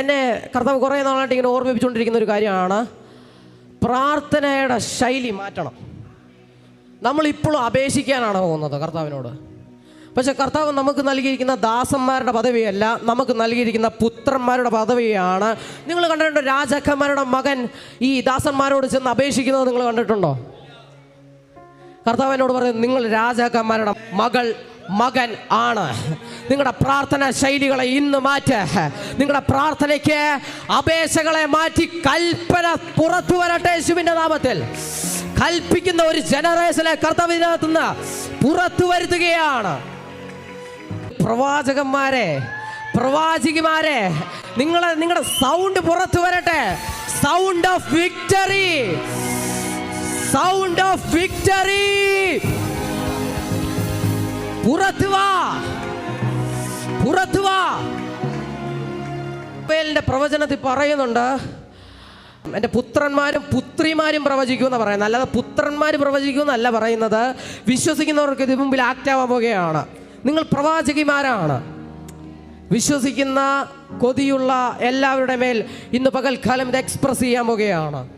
എന്നെ കർത്താവ് കുറേ നാളായിട്ട് ഇങ്ങനെ ഓർമ്മിപ്പിച്ചുകൊണ്ടിരിക്കുന്ന ഒരു കാര്യമാണ്. പ്രാർത്ഥനയുടെ ശൈലി മാറ്റണം. നമ്മളിപ്പോഴും അപേക്ഷിക്കാനാണ് പോകുന്നത് കർത്താവിനോട്. പക്ഷെ കർത്താവ് നമുക്ക് നൽകിയിരിക്കുന്ന ദാസന്മാരുടെ പദവിയല്ല നമുക്ക് നൽകിയിരിക്കുന്ന പുത്രന്മാരുടെ പദവിയാണ്. നിങ്ങൾ കണ്ടിട്ടുണ്ടോ രാജാക്കന്മാരുടെ മകൻ ഈ ദാസന്മാരോട് ചെന്ന് അപേക്ഷിക്കുന്നത് നിങ്ങൾ കണ്ടിട്ടുണ്ടോ? കർത്താവിനോട് പറയുന്നത് നിങ്ങൾ രാജാക്കന്മാരുടെ മകൾ മകൻ ആണ്. നിങ്ങളുടെ പ്രാർത്ഥന ശൈലികളെ ഇന്ന് മാറ്റ. നിങ്ങളുടെ പ്രാർത്ഥനയ്ക്ക് അപേക്ഷകളെ മാറ്റി കൽപ്പന പുറത്തു വരട്ടെ യേശുവിന്റെ നാമത്തിൽ. കൽപ്പിക്കുന്ന ഒരു ജനറേഷനെ കർത്താവ് ഇതിനകത്തുനിന്ന് പുറത്തു വരുത്തുകയാണ്. പ്രവാചകന്മാരെ പ്രവാചികമാരെ നിങ്ങളെ നിങ്ങളുടെ സൗണ്ട് പുറത്തു വരട്ടെ. Sound of victory. Sound of victory. പുറത്തു വാ. പുറത്തു വാ. പ്രവചനത്തിൽ പറയുന്നുണ്ട് എന്റെ പുത്രന്മാരും പുത്രിമാരും പ്രവചിക്കുമെന്ന് പറയുന്നത്. അല്ലാതെ പുത്രന്മാർ പ്രവചിക്കുമെന്നല്ല പറയുന്നത്. വിശ്വസിക്കുന്നവർക്ക് ഇത് മുമ്പിൽ ആക്റ്റാവാൻ പോകുകയാണ് നിങ്ങൾ പ്രവാചകിമാരാണ്. വിശ്വസിക്കുന്ന കൊതിയുള്ള എല്ലാവരുടെ മേൽ ഇന്ന് പകൽക്കാലം ഇത് എക്സ്പ്രസ് ചെയ്യാൻ പോകുകയാണ്